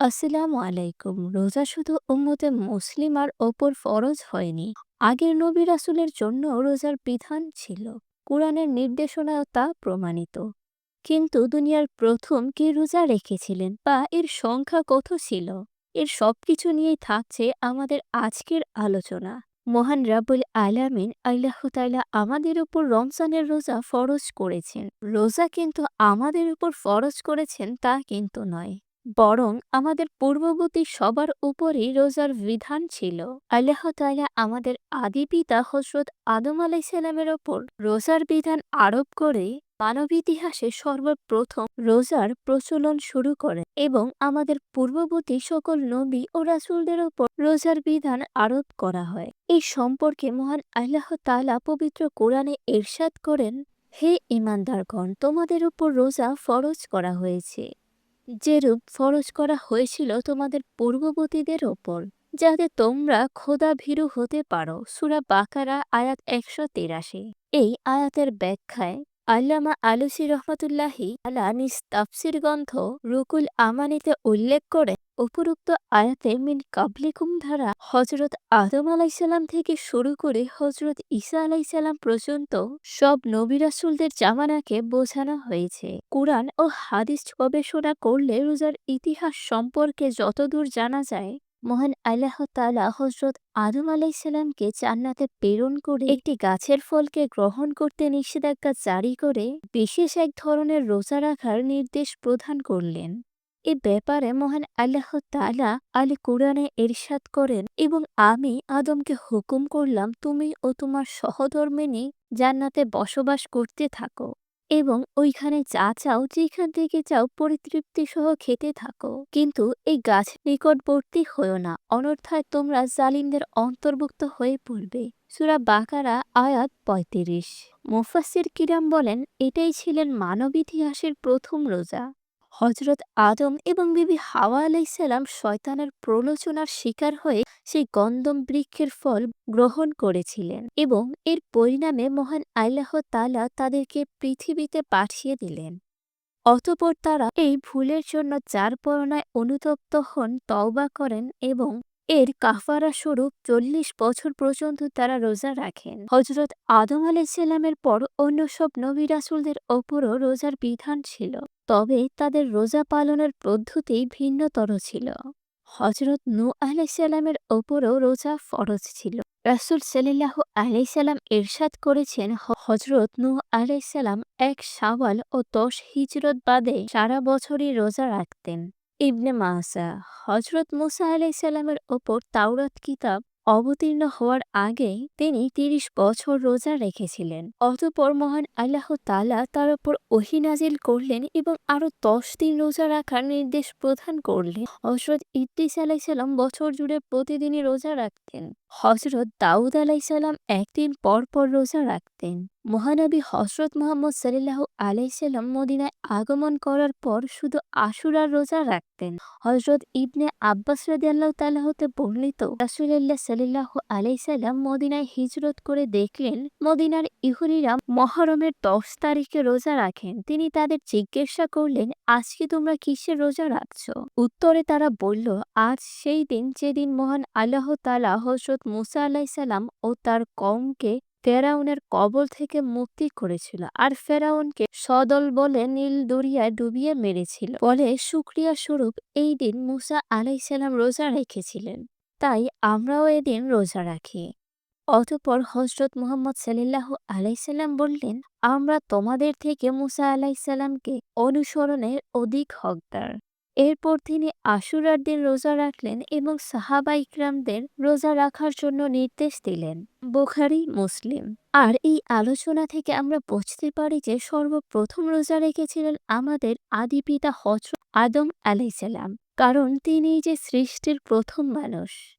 আসসালামু আলাইকুম। রোজা শুধু উম্মতে মুসলিমার ওপর ফরজ হয়নি। আগের নবী রাসুলের জন্য রোজার বিধান ছিল। কোরআনের নির্দেশনাও তা প্রমাণিত। কিন্তু দুনিয়ার প্রথম কে রোজা রেখেছিলেন বা এর সংখ্যা কত ছিল? এর সবকিছু নিয়েই থাকছে আমাদের আজকের আলোচনা। মহান রাবুল আলামিন আল্লাহ তাআলা আমাদের উপর রমজানের রোজা ফরজ করেছেন। রোজা কিন্তু আমাদের উপর ফরজ করেছেন তা কিন্তু নয়। বরং আমাদের পূর্ববর্তী সবার উপরই রোজার বিধান ছিল। আল্লাহ তাআলা আমাদের আদি পিতা হজরত আদম আলাইসাল্লামের ওপর রোজার বিধান আরোপ করে মানব ইতিহাসে সর্বপ্রথম রোজার প্রচলন শুরু করেন এবং আমাদের পূর্ববর্তী সকল নবী ও রাসুলদের ওপর রোজার বিধান আরোপ করা হয়। এই সম্পর্কে মহান আল্লাহ তাআলা পবিত্র কোরআনে এরশাদ করেন, হে ইমানদারগণ তোমাদের উপর রোজা ফরজ করা হয়েছে। যেরূপ ফরজ করা হয়েছিল তোমাদের পূর্ববর্তীদের ওপর, যাতে তোমরা খোদা ভীরু হতে পারো। সুরা বাকারা, আয়াত একশো তিরাশি। এই আয়াতের ব্যাখ্যায় আল্লামা আলুসি রহমতুল্লাহি আলা নিজ তাফসির গ্রন্থ রুকুল আমানিতে উল্লেখ করে উপরোক্ত আয়াতে মিন কাবলিকুম ধারা হজরত আদম আলাইসাল্লাম থেকে শুরু করে হজরত ঈসা আলাইসাল্লাম পর্যন্ত সব নবিরাসুলদের জামানাকে বোঝানো হয়েছে। কোরআন ও হাদিস গবেষণা করলে রোজার ইতিহাস সম্পর্কে যতদূর জানা যায়, মহান আল্লাহ তালা হজরত আদম আলাইসাল্লামকে জান্নাতে প্রেরণ করে একটি গাছের ফলকে গ্রহণ করতে নিষেধাজ্ঞা জারি করে বিশেষ এক ধরনের রোজা রাখার নির্দেশ প্রদান করলেন। এ ব্যাপারে মহান আল্লাহ তালা আলী কোরআনে এরশাদ করেন, এবং আমি আদমকে হুকুম করলাম, তুমি ও তোমার সহধর্মিনী জান্নাতে বসবাস করতে থাকো এবং ওইখানে যা চাও, যেখান থেকে চাও, পরিতৃপ্তি সহ খেতে থাকো। কিন্তু এই গাছ নিকটবর্তী হয়েও না অনর্থায় তোমরা জালিমদের অন্তর্ভুক্ত হয়ে পড়বে। সুরা বাকারা, আয়াত পঁয়ত্রিশ। মুফাসির কিরাম বলেন, এটাই ছিলেন মানব ইতিহাসের প্রথম রোজা। হজরত আদম এবং বিবি হাওয়া আলাইসাল্লাম শয়তানের প্রলোচনার শিকার হয়ে সেই গন্দম বৃক্ষের ফল গ্রহণ করেছিলেন এবং এর পরিণামে মহান আল্লাহ তালা তাদেরকে পৃথিবীতে পাঠিয়ে দিলেন। অতপর তারা এই ভুলের জন্য চার পরনায় অনুতপ্ত হন, তওবা করেন এবং এর কাফারা স্বরূপ চল্লিশ বছর পর্যন্ত তারা রোজা রাখেন। হজরত আদম আলাইসাল্লামের পর অন্য সব নবী রাসুলদের ওপরও রোজার বিধান ছিল, তবে তাদের রোজা পালনের পদ্ধতি ভিন্নতর ছিল। হজরত নু আলাইসাল্লামের ওপরও রোজা ফরজ ছিল। রাসুল সাল্লাহ আলাইসাল্লাম এরশাদ করেছেন হজরত নু আলাইসাল্লাম এক সাওয়াল ও দশ হিজরত বাদে সারা বছরই রোজা রাখতেন। ইবনে মাসা হজরত মুসা আলাইসাল্লামের ওপর তাওরাত কিতাব অবতীর্ণ হওয়ার আগে তিনি তিরিশ বছর রোজা রেখেছিলেন। অতপর মহান আল্লাহ তালা তার ওপর ওহিনাজিল করলেন এবং আরও দশ দিন রোজা রাখার নির্দেশ প্রদান করলেন। হজরত ইদ্রিস আলাইসাল্লাম বছর জুড়ে প্রতিদিনই রোজা রাখতেন। হজরত দাউদ আলাইসাল্লাম একদিন পর পর রোজা রাখতেন। মহানবী হজরত মোহাম্মদ সাল্লাহ আলাইসাল্লাম মদিনায় আগমন করার পর শুধু আশুরার রোজা রাখতেন। হজরত ইবনে আব্বাস রাদিয়াল্লাহ তালাহতে বর্ণিত রাসুল্লাহ সাল্লাহ আলাইসাল্লাম মদিনায় হিজরত করে দেখলেন, মদিনার ইহুরিরা মহরমের দশ তারিখে রোজা রাখেন। তিনি তাদের জিজ্ঞাসা করলেন, আজকে তোমরা কিসের রোজা রাখছ? উত্তরে তারা বলল, আজ সেই দিন যেদিন মহান আল্লাহ তালা হজরত মুসা আলাইসাল্লাম ও তার কমকে ফেরাউনের কবল থেকে মুক্তি করেছিল আর ফেরাউনকে সদল বলে নীল দরিয়ায় ডুবিয়ে মেরেছিল। বলে সুক্রিয়া স্বরূপ এই দিন মুসা আলাইসাল্লাম রোজা রেখেছিলেন। তাই আমরাও এদিন রোজা রাখি। অতপর হজরত মুহাম্মদ সাল্লাহ আলাইসাল্লাম বললেন, আমরা তোমাদের থেকে মুসা আলাইসাল্লামকে অনুসরণের অধিক হকদার। এরপর তিনি আশুরার দিন রোজা রাখলেন এবং সাহাবা ইকরামদের রোজা রাখার জন্য নির্দেশ দিলেন। বোখারি, মুসলিম। আর এই আলোচনা থেকে আমরা বুঝতে পারি যে সর্বপ্রথম রোজা রেখেছিলেন আমাদের আদি পিতা হজরত আদম আলাইসাল্লাম কারণ তিনি যে সৃষ্টির প্রথম মানুষ।